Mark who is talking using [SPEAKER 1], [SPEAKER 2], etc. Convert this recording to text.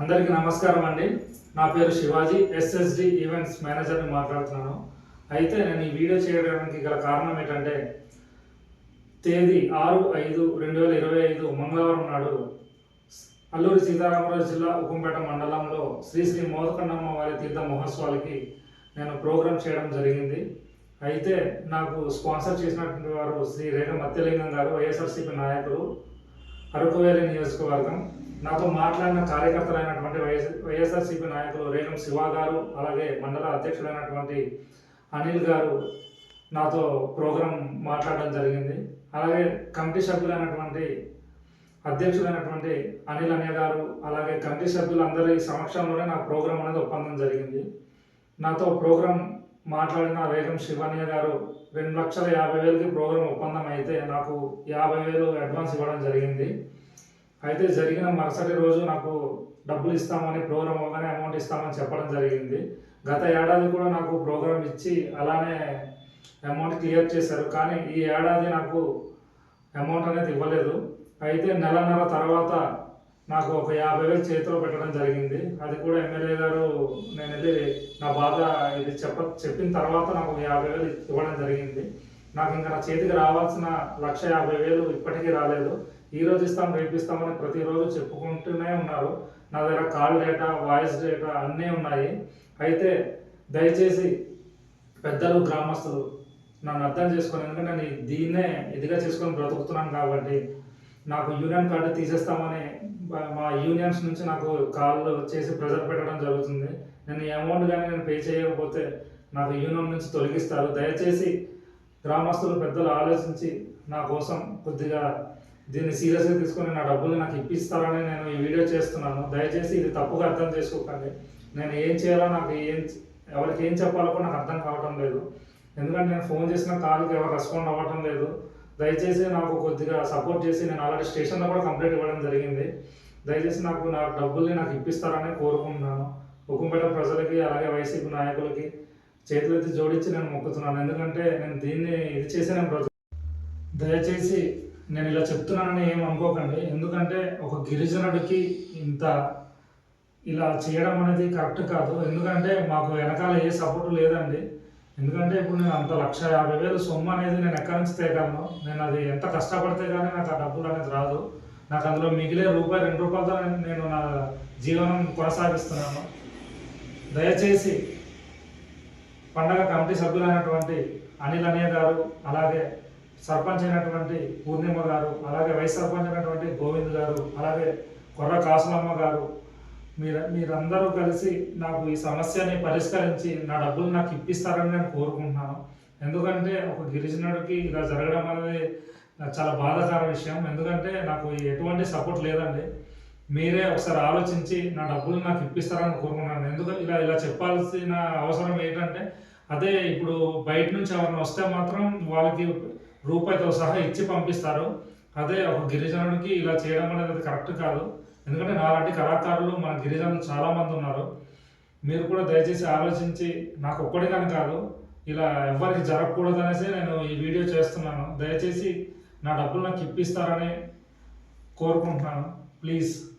[SPEAKER 1] అందరికీ నమస్కారం అండి. నా పేరు శివాజీ ఎస్ఎస్డి ఈవెంట్స్ మేనేజర్ని మాట్లాడుతున్నాను. అయితే నేను ఈ వీడియో చేయడానికి గల కారణం ఏంటంటే తేదీ ఆరు ఐదు రెండు వేల ఇరవై ఐదు మంగళవారం నాడు అల్లూరి సీతారామరాజు జిల్లా ఉకుంపేట మండలంలో శ్రీ శ్రీ మోదకండమ్మ వారి తీర్థ మహోత్సవాలకి నేను ప్రోగ్రామ్ చేయడం జరిగింది. అయితే నాకు స్పాన్సర్ చేసినటువంటి వారు శ్రీ రేఖ మత్యలింగం గారు వైఎస్ఆర్సీపీ నాయకులు అరకువేలి నియోజకవర్గం నాతో మాట్లాడిన కార్యకర్తలైనటువంటి వైఎస్ వైఎస్ఆర్సీపీ నాయకులు రేగం శివ గారు అలాగే మండల అధ్యక్షుడైనటువంటి అనిల్ గారు నాతో ప్రోగ్రాం మాట్లాడడం జరిగింది. అలాగే కమిటీ సభ్యులైనటువంటి అధ్యక్షుడైనటువంటి అనిల్ అనే గారు అలాగే కమిటీ సభ్యులందరి సమక్షంలోనే నా ప్రోగ్రాం అనేది ఒప్పందం జరిగింది. నాతో ప్రోగ్రాం మాట్లాడిన రేగం శివన్య గారు రెండు లక్షల యాభై వేలకి ప్రోగ్రాం ఒప్పందం అయితే నాకు యాభై వేలు అడ్వాన్స్ ఇవ్వడం జరిగింది. అయితే జరిగిన మరుసటి రోజు నాకు డబ్బులు ఇస్తామని ప్రోగ్రామ్ అవగానే అమౌంట్ ఇస్తామని చెప్పడం జరిగింది. గత ఏడాది కూడా నాకు ప్రోగ్రామ్ ఇచ్చి అలానే అమౌంట్ క్లియర్ చేశారు. కానీ ఈ ఏడాది నాకు అమౌంట్ అనేది ఇవ్వలేదు. అయితే నెలన్నర తర్వాత నాకు ఒక యాభై వేలు చేతిలో పెట్టడం జరిగింది. అది కూడా ఎమ్మెల్యే గారు నేను వెళ్ళి నా బాధ ఇది చెప్ప చెప్పిన తర్వాత నాకు ఒక యాభై వేలు ఇవ్వడం జరిగింది. నాకు ఇంకా నా చేతికి రావాల్సిన లక్ష యాభై వేలు ఇప్పటికీ రాలేదు. ఈ రోజు ఇస్తాం రేపు ఇస్తామని ప్రతిరోజు చెప్పుకుంటూనే ఉన్నారు. నా దగ్గర కాల్ డేటా వాయిస్ డేటా అన్నీ ఉన్నాయి. అయితే దయచేసి పెద్దలు గ్రామస్తులు నన్ను అర్థం చేసుకొని ఎందుకంటే నేను దీన్నే ఇదిగా చేసుకొని బ్రతుకుతున్నాను కాబట్టి నాకు యూనియన్ కార్డు తీసేస్తామని మా యూనియన్స్ నుంచి నాకు కాళ్ళు చేసి ప్రెజర్ పెట్టడం జరుగుతుంది. నేను ఈ అమౌంట్ కానీ నేను పే చేయకపోతే నాకు యూనియన్ నుంచి తొలగిస్తారు. దయచేసి గ్రామస్తులు పెద్దలు ఆలోచించి నా కోసం కొద్దిగా దీన్ని సీరియస్గా తీసుకొని నా డబ్బులు నాకు ఇప్పిస్తారని నేను ఈ వీడియో చేస్తున్నాను. దయచేసి ఇది తప్పుగా అర్థం చేసుకోకండి. నేను ఏం చేయాలో నాకు ఏం ఎవరికి ఏం చెప్పాలో కూడా నాకు అర్థం కావటం లేదు. ఎందుకంటే నేను ఫోన్ చేసిన కాల్కి ఎవరు రెస్పాండ్ అవ్వటం లేదు. దయచేసి నాకు కొద్దిగా సపోర్ట్ చేసి నేను ఆల్రెడీ స్టేషన్లో కూడా కంప్లైంట్ ఇవ్వడం జరిగింది. దయచేసి నాకు నా డబ్బుల్ని నాకు ఇప్పిస్తారని కోరుకుంటున్నాను. ఉకుంపేట ప్రజలకి అలాగే వైసీపీ నాయకులకి చేతులెత్తి జోడించి నేను మొక్కుతున్నాను. ఎందుకంటే నేను దీన్ని ఇది చేసి నేను దయచేసి నేను ఇలా చెప్తున్నానని ఏం అనుకోకండి. ఎందుకంటే ఒక గిరిజనుడికి ఇంత ఇలా చేయడం అనేది కరెక్ట్ కాదు. ఎందుకంటే మాకు వెనకాల ఏ సపోర్ట్ లేదండి. ఎందుకంటే ఇప్పుడు నేను అంత లక్ష యాభై వేలు సొమ్ము అనేది నేను ఎక్కడి నుంచి తేగలను? నేను అది ఎంత కష్టపడితే కానీ నాకు ఆ డబ్బులు అనేది రాదు. నాకు అందులో మిగిలే రూపాయి రెండు రూపాయలతో నేను- నా జీవనం కొనసాగిస్తున్నాను. దయచేసి పండగ కమిటీ సభ్యులైనటువంటి అనిల్ అనే గారు అలాగే సర్పంచ్ అయినటువంటి పూర్ణిమ గారు అలాగే వైస్ సర్పంచ్ అయినటువంటి గోవింద్ గారు అలాగే కొర్ర కాసులమ్మ గారు మీరు మీరందరూ కలిసి నాకు ఈ సమస్యని పరిష్కరించి నా డబ్బులు నాకు ఇప్పిస్తారని నేను కోరుకుంటున్నాను. ఎందుకంటే ఒక గిరిజనుడికి ఇలా జరగడం అనేది చాలా బాధాకర విషయం. ఎందుకంటే నాకు ఎటువంటి సపోర్ట్ లేదండి. మీరే ఒకసారి ఆలోచించి నా డబ్బులు నాకు ఇప్పిస్తారని కోరుకున్నాను ఎందుకంటే ఇలా ఇలా చెప్పాల్సిన అవసరం ఏంటంటే అదే ఇప్పుడు బయట నుంచి ఎవరైనా వస్తే మాత్రం వాళ్ళకి రూపాయితో సహా ఇచ్చి పంపిస్తారు. అదే ఒక గిరిజనుడికి ఇలా చేయడం అనేది అది కరెక్ట్ కాదు. ఎందుకంటే నాలాంటి కళాకారులు మన గిరిజనులు చాలామంది ఉన్నారు. మీరు కూడా దయచేసి ఆలోచించి నాకు ఒక్కడికని కాదు ఇలా ఎవరికి జరగకూడదు అనేసి నేను ఈ వీడియో చేస్తున్నాను. దయచేసి నా డబ్బులు నాకు ఇప్పిస్తారని కోరుకుంటున్నాను. ప్లీజ్.